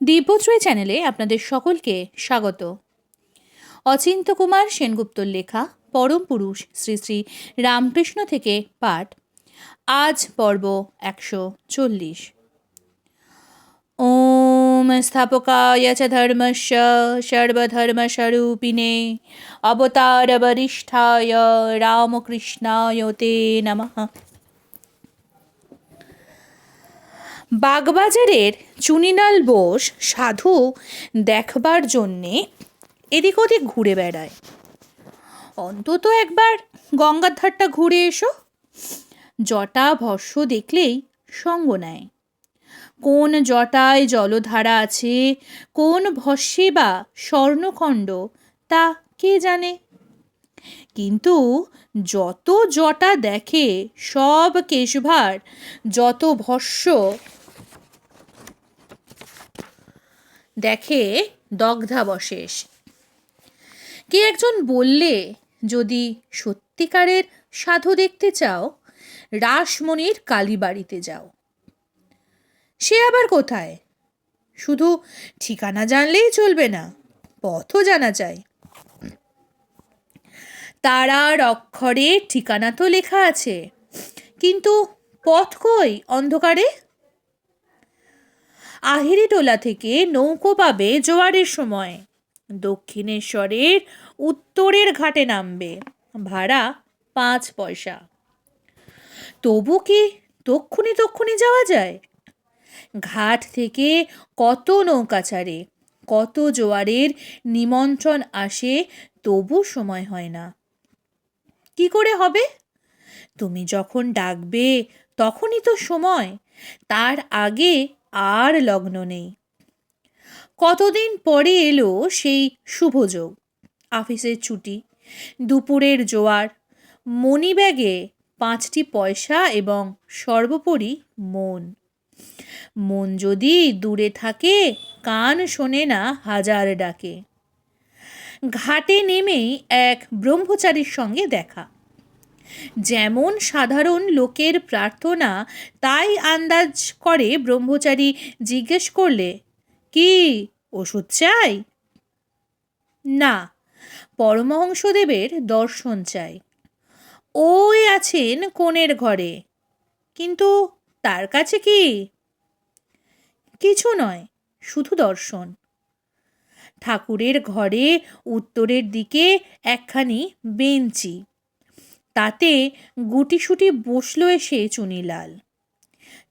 দিব্যশ্রী চ্যানেলে আপনাদের সকলকে স্বাগত। অচিন্ত কুমার সেনগুপ্তর লেখা, পরম পুরুষ, শ্রী শ্রী রামকৃষ্ণ থেকে পাঠ, আজ পর্ব একশো চল্লিশ। ওম স্থাপকায় চ ধর্মস্য সর্বধর্মস্বরূপিণে, অবতারবরিষ্ঠায় রামকৃষ্ণায় তে নমঃ। বাগবাজারের চুনিলাল বোস সাধু দেখবার জন্যে এদিক ওদিক ঘুরে বেড়ায়। অন্তত একবার গঙ্গার ধারটা ঘুরে এসো। জটা ভস্য দেখলেই সঙ্গ নেয়। কোন জটায় জলধারা আছে, কোন ভস্যে বা স্বর্ণখণ্ড তা কে জানে? কিন্তু যত জটা দেখে সব কেশভার, যত ভস্য দেখে দগ্ধাবশেষ কে একজন বললে যদি সত্যিকারের সাধু দেখতে চাও, রাসমণির কালীবাড়িতে যাও। সে আবার কোথায়? শুধু ঠিকানা জানলেই চলবে না, পথও জানা চাই তারার অক্ষরে ঠিকানা তো লেখা আছে, কিন্তু পথ কই, অন্ধকারে? আহিরিটোলা থেকে নৌকো পাবে জোয়ারের সময়। দক্ষিণেশ্বরের উত্তরের ঘাটে নামবে, ভাড়া পাঁচ পয়সা। তবু কি তক্ষুনি তক্ষুনি যাওয়া যায়? ঘাট থেকে কত নৌকা ছাড়ে, কত জোয়ারের নিমন্ত্রণ আসে তবু সময় হয় না। কি করে হবে? তুমি যখন ডাকবে তখনই তো সময়, তার আগে আর লগ্ন নেই। কতদিন পরে এলো সেই শুভযোগ আফিসের ছুটি, দুপুরের জোয়ার মনি ব্যাগে পাঁচটি পয়সা এবং সর্বোপরি মন। মন যদি দূরে থাকে, কান শোনে না হাজার ডাকে। ঘাটে নেমেই এক ব্রহ্মচারীর সঙ্গে দেখা। যেমন সাধারণ লোকের প্রার্থনা, তাই আন্দাজ করে ব্রহ্মচারী জিজ্ঞেস করলে, কি, ওষুধ চাই? না, পরমহংসদেবের দর্শন চাই। ওই আছেন কোণের ঘরে, কিন্তু তার কাছে কি? কিছু নয়, শুধু দর্শন। ঠাকুরের ঘরে উত্তরের দিকে একখানি বেঞ্চি। তাতে গুটিসুটি বসল এসে চুনিলাল।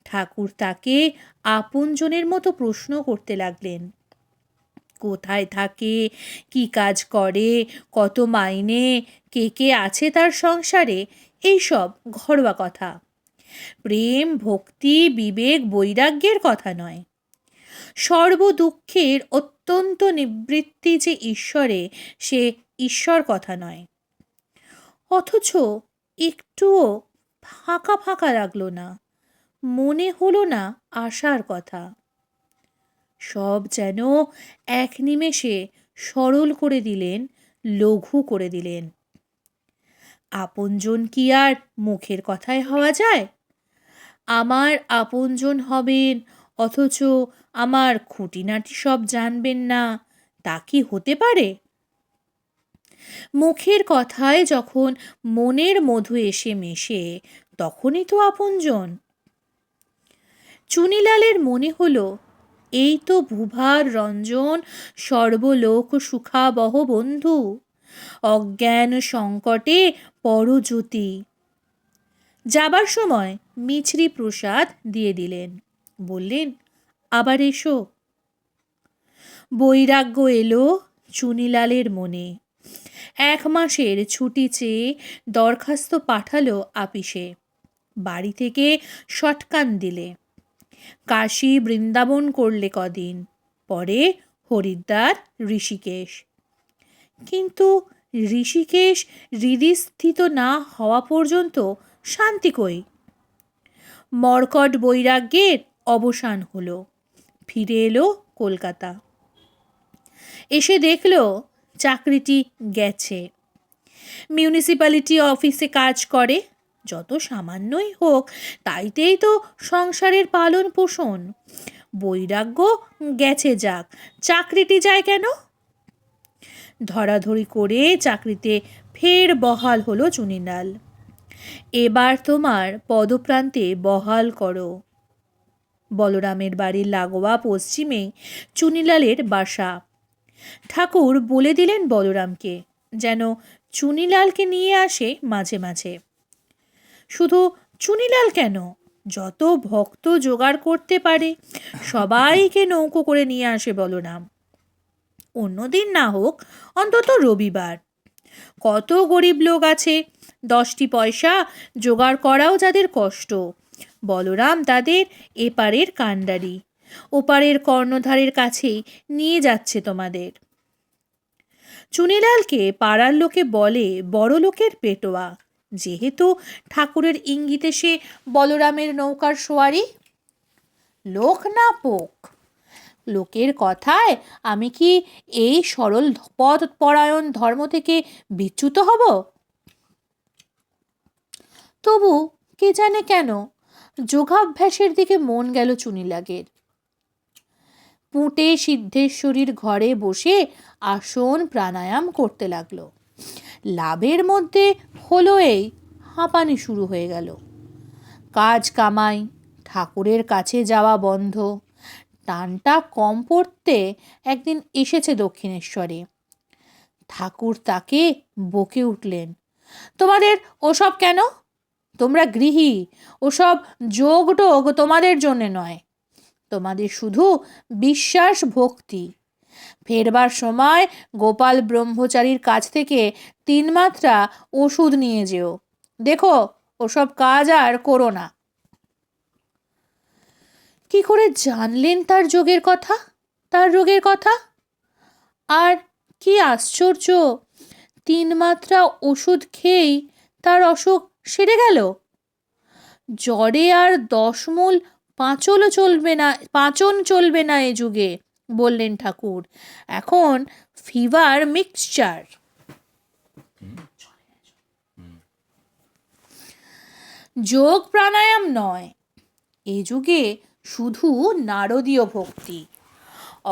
ঠাকুর তাকে আপনজনের মতো প্রশ্ন করতে লাগলেন। কোথায় থাকে? কি কাজ করে? কত মাইনে? কে কে আছে তার সংসারে? এইসব ঘরোয়া কথা। প্রেম, ভক্তি, বিবেক, বৈরাগ্যের কথা নয়। সর্বদুঃখের অত্যন্ত নিবৃত্তি যে ঈশ্বরে, সে ঈশ্বর কথা নয়। অথচ একটুও ফাঁকা ফাঁকা লাগল না। মনে হলো না আসার কথা। সব যেন এক নিমেষে সরল করে দিলেন, লঘু করে দিলেন। আপনজন কি আর মুখের কথায় হওয়া যায়? আমার আপনজন হবেন, অথচ আমার খুঁটিনাটি সব জানবেন না, তা কি হতে পারে? মুখের কথায় যখন মনের মধু এসে মেশে, তখনই তো আপনজন। চুনিলালের মনে হলো, এই তো ভুভার রঞ্জন, সর্বলোক সুখাবহ বন্ধু, অজ্ঞান সংকটে পরজ্যোতি। যাবার সময় মিছরি প্রসাদ দিয়ে দিলেন, বললেন, আবার এসো। বৈরাগ্য এলো চুনিলালের মনে। এক মাসের ছুটি চেয়ে দরখাস্ত পাঠালো আপিসে। বাড়ি থেকে শটকান দিলে। কাশী বৃন্দাবন করলে কদিন? পরে হরিদ্বার, ঋষিকেশ। কিন্তু ঋষিকেশ হৃদিস্থিত না হওয়া পর্যন্ত শান্তি কই? মর্কট বৈরাগ্যের অবসান হলো। ফিরে এলো কলকাতা। এসে দেখল চাকরিটি গেছে। মিউনিসিপ্যালিটি অফিসে কাজ করে, যত সামান্যই হোক, তাইতেই তো সংসারের পালন পোষণ বৈরাগ্য গেছে যাক, চাকরিটি যায় কেন? ধরাধরি করে চাকরিতে ফের বহাল হলো চুনিলাল এবার তোমার পদপ্রান্তে বহাল করো। বলরামের বাড়ির লাগোয়া পশ্চিমে চুনিলালের বাসা। ঠাকুর বলে দিলেন বলরামকে, যেন চুনিলালকে নিয়ে আসে মাঝে মাঝে। শুধু চুনিলাল কেন? যত ভক্ত জোগাড় করতে পারে, সবাইকে নৌকো করে নিয়ে আসে বলরাম। অন্যদিন না হোক, অন্তত রবিবার। কত গরিব লোক আছে, দশটি পয়সা জোগাড় করাও যাদের কষ্ট। বলরাম তাদের এপারের কাণ্ডারি। ওপারের কর্ণধারের কাছেই নিয়ে যাচ্ছে তোমাদের। চুনিলালকে পাড়ার লোকে বলে বড় লোকের পেটোয়া। যেহেতু ঠাকুরের ইঙ্গিতে সে বলরামের নৌকার সোয়ারি, লোক না পোক। লোকের কথায় আমি কি এই সরল পথ পরায়ণ ধর্ম থেকে বিচ্যুত হব? তবু কে জানে কেন, যোগাভ্যাসের দিকে মন গেল চুনিলাগের পুঁটে সিদ্ধেশ্বরীর ঘরে বসে আসন প্রাণায়াম করতে লাগল। লাভের মধ্যে হলো এই, হাঁপানি শুরু হয়ে গেল। কাজ কামাই, ঠাকুরের কাছে যাওয়া বন্ধ। টানটা কম পড়তে একদিন এসেছে দক্ষিণেশ্বরে। ঠাকুর তাকে বকে উঠলেন, তোমাদের ওসব কেন? তোমরা গৃহী, ওসব যোগ টোগ তোমাদের জন্যে নয়। তোমাদের শুধু বিশ্বাস ভক্তি। ফেরবার সময় গোপাল ব্রহ্মচারীর কাছ থেকে তিন মাত্রা ওষুধ নিয়ে যেও। দেখো, ওসব কাজ আর করো না। কি করে জানলেন তার যোগের কথা? তার রোগের কথা? আর কি আশ্চর্য, তিন মাত্রা ওষুধ খেয়েই তার অসুখ সেরে গেল? জ্বরে আর দশমূল পাঁচলও চলবে না, পাঁচন চলবে না এ যুগে, বললেন ঠাকুর। এখন ফিভার মিক্সচার। যোগ প্রাণায়াম নয়, এ যুগে শুধু নারদীয় ভক্তি,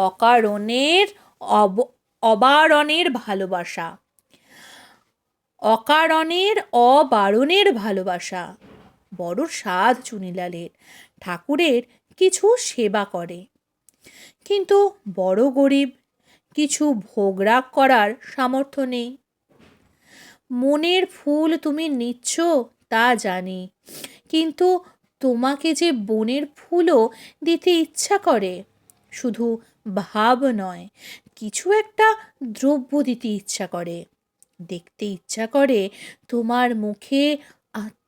অকারণের অব, অবারণের ভালোবাসা, অকারণের অবারণের ভালোবাসা। বড় স্বাদ চুনিলালের। ঠাকুরের কিছু সেবা করে। কিন্তু বড় গরিব কিছু ভোগরাগ করার সামর্থ্য নেই। মনের ফুল তুমি নিচ্ছ তা জানি, কিন্তু তোমাকে যে বনের ফুলও দিতে ইচ্ছা করে, শুধু ভাব নয়, কিছু একটা দ্রব্য দিতে ইচ্ছা করে। দেখতে ইচ্ছা করে তোমার মুখে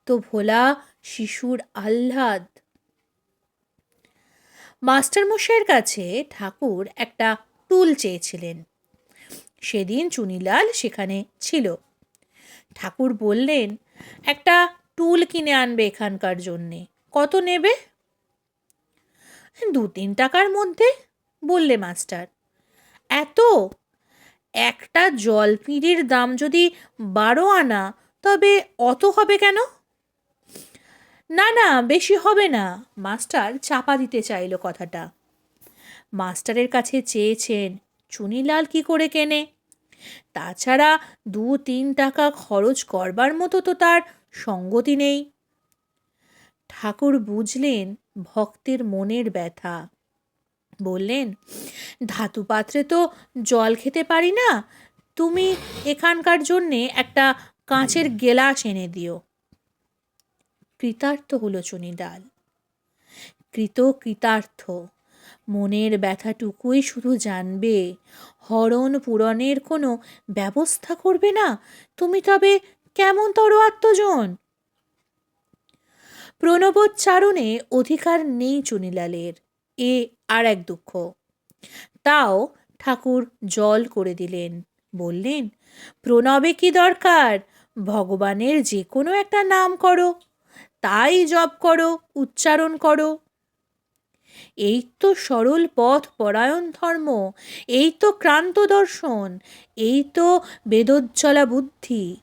আত্মভোলা শিশুর আহ্লাদ। মাস্টারমশাইয়ের কাছে ঠাকুর একটা টুল চেয়েছিলেন। সেদিন চুনিলাল সেখানে ছিল। ঠাকুর বললেন, একটা টুল কিনে আনবে এখানকার জন্যে। কত নেবে? দু তিন টাকার মধ্যে, বললে মাস্টার। এত? একটা জলপিঁড়ির দাম যদি বারো আনা, তবে অত হবে কেন? না না, বেশি হবে না। মাস্টার চাপা দিতে চাইল কথাটা। মাস্টারের কাছে চেয়েছেন, চুনিলাল কি করে কেনে? তাছাড়া দু তিন টাকা খরচ করবার মতো তো তার সঙ্গতি নেই। ঠাকুর বুঝলেন ভক্তের মনের ব্যথা। বললেন, ধাতু পাত্রে তো জল খেতে পারি না। তুমি এখানকার জন্যে একটা কাঁচের গেলাস এনে দিও। কৃতার্থ হলো চুনিলাল কৃত কৃতার্থ মনের ব্যথাটুকুই শুধু জানবে। হরণ পূরণের কোনো ব্যবস্থা করবে না। তুমি তবে কেমন তর আত্মজন? প্রণবোচ্চারণে অধিকার নেই চুনিলালের এ আর এক দুঃখ। তাও ঠাকুর জল করে দিলেন। বললেন, প্রণবে কি দরকার? ভগবানের যে কোনো একটা নাম করো। তাই জপ করো, উচ্চারণ করো। এই তো সরল পথ পরায়ণ ধর্ম, এই তো ক্রান্ত দর্শন, এই তো বেদোজ্জ্বলা বুদ্ধি।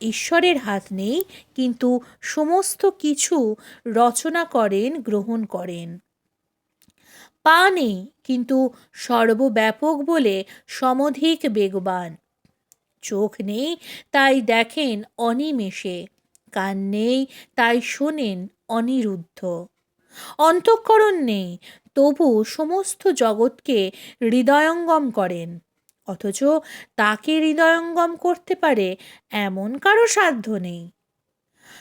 ঈশ্বরের হাত নেই, কিন্তু সমস্ত কিছু রচনা করেন, গ্রহণ করেন। পা নেই, কিন্তু সর্বব্যাপক বলে সমধিক বেগবান। চোখ নেই, তাই দেখেন অনিমেষে। কান নেই তাই শোনেন অনিরুদ্ধ। অন্তঃকরণ নেই, তবু সমস্ত জগৎকে হৃদয়ঙ্গম করেন, অথচ তাকে হৃদয়ঙ্গম করতে পারে এমন কারও সাধ্য নেই।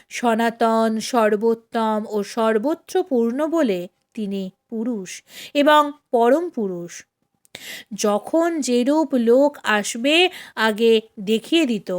সনাতন, সর্বোত্তম ও সর্বত্র পূর্ণ বলে তিনি পুরুষ এবং পরম পুরুষ। যখন যেরূপ লোক আসবে, আগে দেখিয়ে দিত।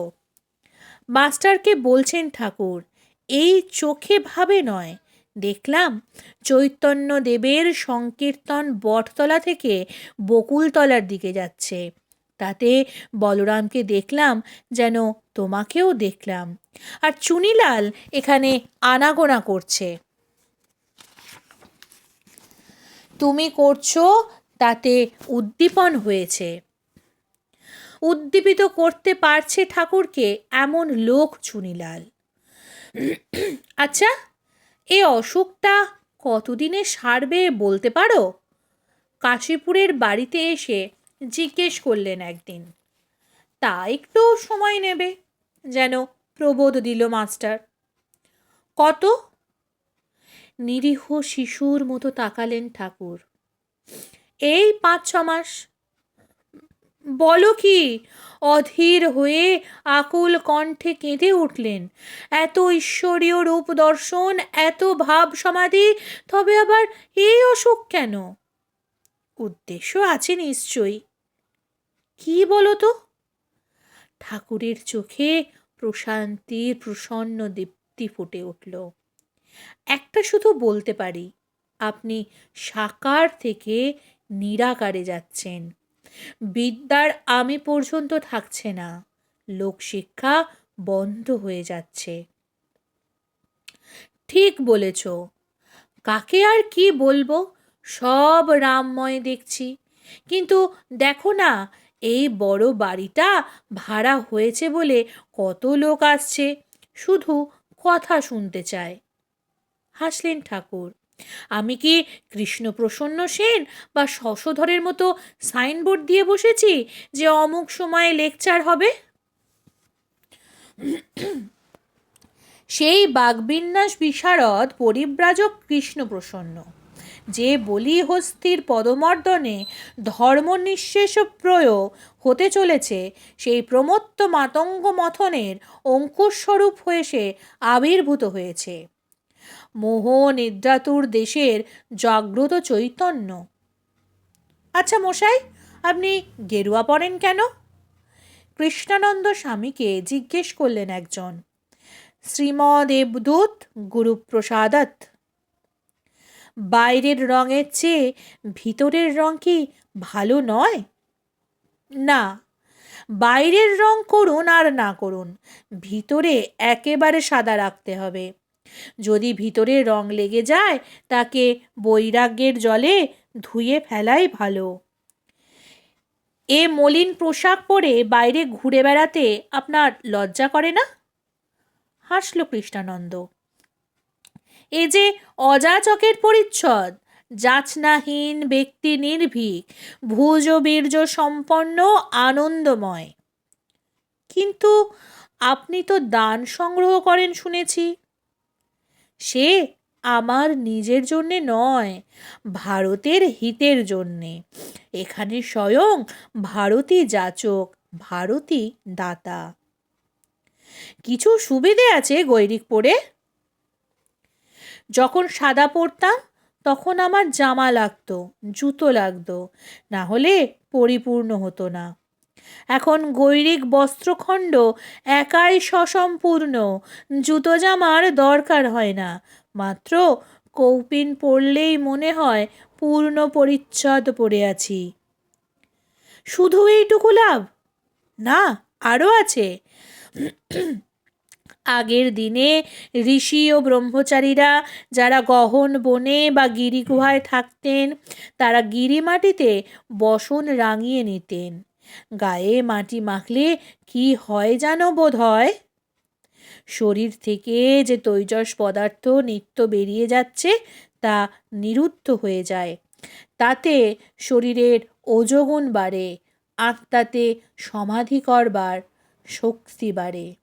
মাস্টারকে বলছেন ঠাকুর, এই চোখে ভাবে নয়। দেখলাম চৈতন্য দেবের সংকীর্তন বটতলা থেকে বকুলতলার দিকে যাচ্ছে। তাতে বলরামকে দেখলাম যেন তোমাকেও দেখলাম। আর চুনিলাল এখানে আনাগোনা করছে। তুমি করছ তাতে উদ্দীপন হয়েছে। উদ্দীপিত করতে পারছে ঠাকুরকে এমন লোক চুনিলাল। আচ্ছা এ অসুখটা কতদিনে সারবে বলতে পারো? কাশীপুরের বাড়িতে এসে জিজ্ঞেস করলেন একদিন। তা একটু সময় নেবে, যেন প্রবোধ দিল মাস্টার। কত? নিরীহ শিশুর মতো তাকালেন ঠাকুর। এই পাঁচ ছ মাস বলো কি? অধীর হয়ে আকুল কণ্ঠে কেঁদে উঠলেন। এত ঈশ্বরীয় রূপ দর্শন, এত ভাব সমাধি, তবে আবার এই অসুখ কেন? উদ্দেশ্য আছে নিশ্চয়ই। কি বলো তো? ঠাকুরের চোখে প্রশান্তির, প্রসন্ন দীপ্তি ফুটে উঠল। একটা শুধু বলতে পারি, আপনি সাকার থেকে নিরাকারে যাচ্ছেন। বিদ্যার আমি পর্যন্ত থাকছে না। লোকশিক্ষা বন্ধ হয়ে যাচ্ছে। ঠিক বলেছ। কাকে আর কি বলব? সব রামময় দেখছি। কিন্তু দেখো না, এই বড় বাড়িটা ভাড়া হয়েছে বলে কত লোক আসছে। শুধু কথা শুনতে চায়। হাসলেন ঠাকুর। আমি কি কৃষ্ণপ্রসন্ন সেন বা শশধরের মতো সাইনবোর্ড দিয়ে বসেছি যে অমুক সময়ে লেকচার হবে? সেই বাগবিন্যাস বিশারদ পরিব্রাজক কৃষ্ণপ্রসন্ন, যে বলি হস্তির পদমর্দনে ধর্ম নিঃশেষ প্রয় হতে চলেছে, সেই প্রমত্ত মাতঙ্গ মথনের অঙ্কুরস্বরূপ হয়ে সে আবির্ভূত হয়েছে। মোহ নিদ্রাতুর দেশের জাগ্রত চৈতন্য। আচ্ছা মশাই, আপনি গেরুয়া পরেন কেন? কৃষ্ণানন্দ স্বামীকে জিজ্ঞেস করলেন একজন। শ্রীমদেবদূত গুরুপ্রসাদাত। বাইরের রঙের চেয়ে ভিতরের রং কি ভালো নয়? না, বাইরের রং করুন আর না করুন, ভিতরে একেবারে সাদা রাখতে হবে। যদি ভিতরে রং লেগে যায়, তাকে বৈরাগ্যের জলে ধুয়ে ফেলাই ভালো। এ মলিন পোশাক পরে বাইরে ঘুরে বেড়াতে আপনার লজ্জা করে না? হাসল কৃষ্ণানন্দ। এ যে অযাচকের পরিচ্ছদ, যাচনাহীন ব্যক্তি নির্ভীক ভুজ বীর্য সম্পন্ন, আনন্দময়। কিন্তু আপনি তো দান সংগ্রহ করেন শুনেছি। সে আমার নিজের জন্যে নয়, ভারতের হিতের জন্যে। এখানে স্বয়ং ভারতী যাচক ভারতী দাতা। কিছু সুবিধে আছে গৈরিক পরে যখন সাদা পরতাম, তখন আমার জামা লাগতো, জুতো লাগতো, না হলে পরিপূর্ণ হতো না। এখন গৈরিক বস্ত্রখণ্ড একাই সসম্পূর্ণ। জুতো জামার দরকার হয় না। মাত্র কৌপিন পরলেই মনে হয় পূর্ণ পরিচ্ছদ পড়ে আছি। শুধু এইটুকু লাভ? না আরও আছে। আগের দিনে ঋষি ও ব্রহ্মচারীরা যারা গহন বনে বা গিরিগুহায় থাকতেন, তারা গিরি মাটিতে বসন রাঙিয়ে নিতেন। গায়ে মাটি মাখলে কি হয় জানো বোধ হয় শরীর থেকে যে তৈজস পদার্থ নিত্য বেরিয়ে যাচ্ছে তা নিরুদ্ধ হয়ে যায়। তাতে শরীরের ওজগুণ বাড়ে, আত্মাতে সমাধি করবার শক্তি বাড়ে।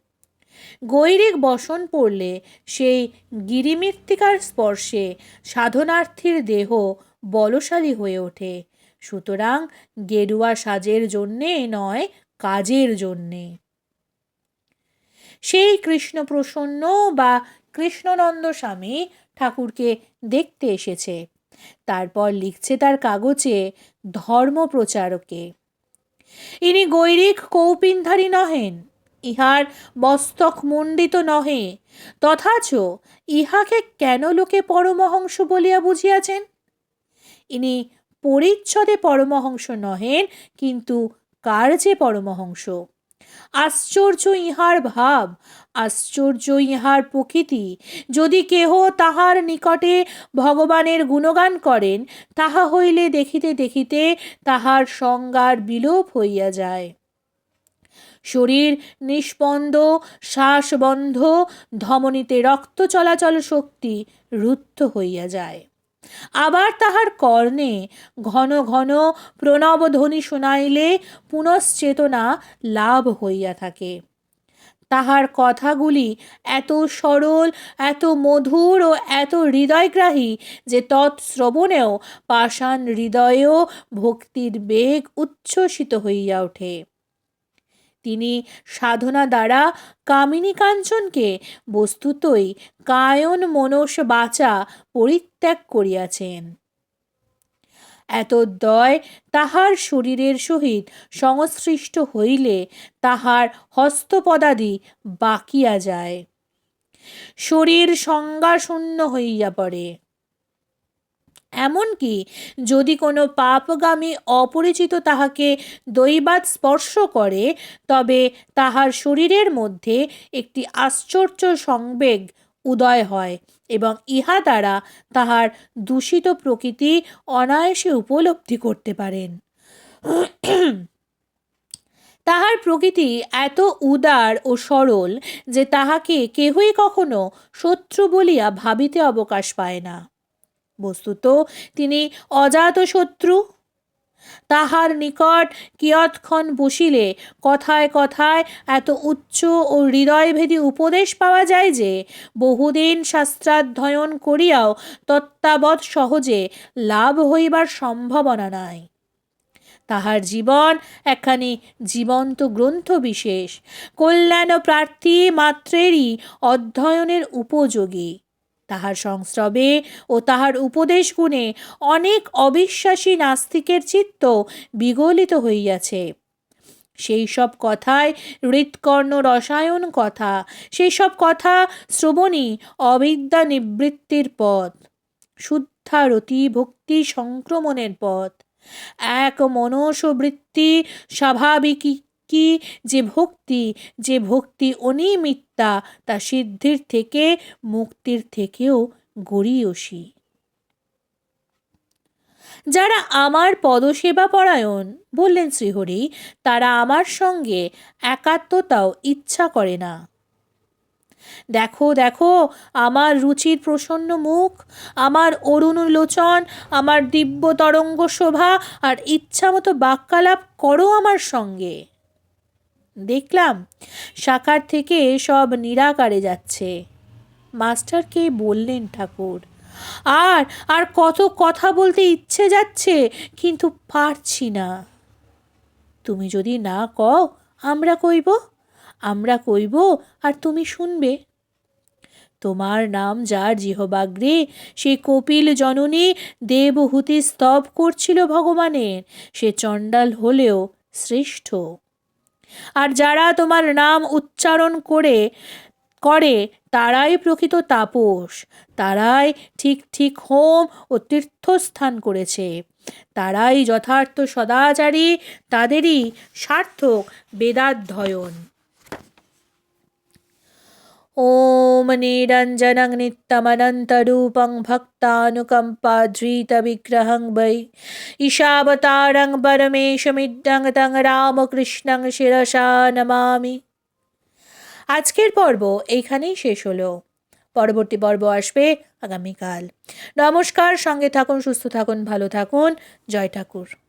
গৈরিক বসন পড়লে সেই গিরিমৃত্তিকার স্পর্শে সাধনার্থীর দেহ বলশালী হয়ে ওঠে। সুতরাং গেরুয়া সাজের জন্যে নয়, কাজের জন্যে। সেই কৃষ্ণ প্রসন্ন বা কৃষ্ণনন্দ স্বামী ঠাকুরকে দেখতে এসেছে। তারপর লিখছে তার কাগজে ধর্ম প্রচারকে। ইনি গৈরিক কৌপিনধারী নহেন, ইহার মস্তক মণ্ডিত নহে, তথাচ ইহাকে কেন লোকে পরমহংস বলিয়া বুঝিয়াছেন? ইনি পরিচ্ছদে পরমহংস নহেন, কিন্তু কার্যে পরমহংস? আশ্চর্য ইহার ভাব, আশ্চর্য ইহার প্রকৃতি। যদি কেহ তাহার নিকটে ভগবানের গুণগান করেন, তাহা হইলে দেখিতে দেখিতে তাহার সংজ্ঞার বিলোপ হইয়া যায়। শরীর নিষ্পন্দ, শ্বাসবন্ধ, ধমনীতে রক্ত চলাচল শক্তি রুদ্ধ হইয়া যায়। আবার তাহার কর্ণে ঘন ঘন প্রণবধ্বনি শুনাইলে পুনশ্চেতনা লাভ হইয়া থাকে। তাহার কথাগুলি এত সরল, এত মধুর ও এত হৃদয়গ্রাহী যে তৎশ্রবণেও পাষাণ হৃদয়েও ভক্তির বেগ উচ্ছ্বসিত হইয়া ওঠে। তিনি সাধনা দ্বারা কামিনী কাঞ্চনকে বস্তুতই কায়ন মনস বাচা পরিত্যাগ করিয়াছেন। এতদ্বয় তাহার শরীরের সহিত সংশ্লিষ্ট হইলে তাহার হস্তপদাদি বাকিয়া যায়। শরীর সংজ্ঞাশূন্য হইয়া পড়ে। এমনকি যদি কোনো পাপগামী অপরিচিত তাহাকে দৈবাত স্পর্শ করে, তবে তাহার শরীরের মধ্যে একটি আশ্চর্য সংবেগ উদয় হয় এবং ইহা দ্বারা তাহার দূষিত প্রকৃতি অনায়াসে উপলব্ধি করতে পারেন। তাহার প্রকৃতি এত উদার ও সরল যে তাহাকে কেহই কখনো শত্রু বলিয়া ভাবিতে অবকাশ পায় না। বস্তুত তিনি অজাত শত্রু। তাহার নিকট কিয়ৎক্ষণ বসিলে কথায় কথায় এত উচ্চ ও হৃদয়ভেদী উপদেশ পাওয়া যায় যে, বহুদিন শাস্ত্রাধ্যয়ন করিয়াও তত্ত্বাবৎ সহজে লাভ হইবার সম্ভাবনা নাই। তাহার জীবন একখানি জীবন্ত গ্রন্থ বিশেষ। কল্যাণ প্রার্থী মাত্রেরই অধ্যয়নের উপযোগী। তাহার সংস্রবে ও তাহার উপদেশ গুণে অনেক অবিশ্বাসী নাস্তিকের চিত্ত বিগলিত হইয়াছে। সেই সব কথায় হৃৎকর্ণ রসায়ন কথা, সেই সব কথা শ্রবণী অবিদ্যা নিবৃত্তির পথ, শুদ্ধারতি ভক্তি সংক্রমণের পথ। এক মনসবৃত্তি স্বাভাবিক কি? যে ভক্তি যে ভক্তি অনিমিত্তা, তা সিদ্ধির থেকে, মুক্তির থেকেও গড়িয়সী। যারা আমার পদসেবা পরায়ণ বললেন শ্রীহরি, তারা আমার সঙ্গে একাত্মতাও ইচ্ছা করে না। দেখো দেখো, আমার রুচির প্রসন্ন মুখ, আমার অরুণ লোচন, আমার দিব্য তরঙ্গ শোভা, আর ইচ্ছা মতো বাক্যালাপ করো আমার সঙ্গে। দেখলাম শাখার থেকে সব নিরাকারে যাচ্ছে। মাস্টারকে বললেন, ঠাকুর, আর আর কত কথা বলতে ইচ্ছে যাচ্ছে, কিন্তু পারছি না। তুমি যদি না কও, আমরা কইব আমরা কইব, আর তুমি শুনবে। তোমার নাম যার জিহবাগ্রে, সে কপিল জননী দেবহূতি স্তব করছিল ভগবানের। সে চণ্ডাল হলেও শ্রেষ্ঠ। আর যারা তোমার নাম উচ্চারণ করে করে, তারাই প্রকৃত তাপস। তারাই ঠিক ঠিক হোম ও তীর্থস্থান করেছে। তারাই যথার্থ সদাচারী, তাদেরই সার্থক বেদাধ্যয়ন। ॐ निरञ्जनं नित्यमनन्तरूपं भक्तानुकम्पाधृतविग्रहं वै ईशावतारं परमेशमिड्डं तं রামকৃষ্ণং শিরসা নমামি আজকের পর্ব এইখানেই শেষ হলো পরবর্তী পর্ব আসবে আগামীকাল নমস্কার সঙ্গে থাকুন সুস্থ থাকুন ভালো থাকুন জয় ঠাকুর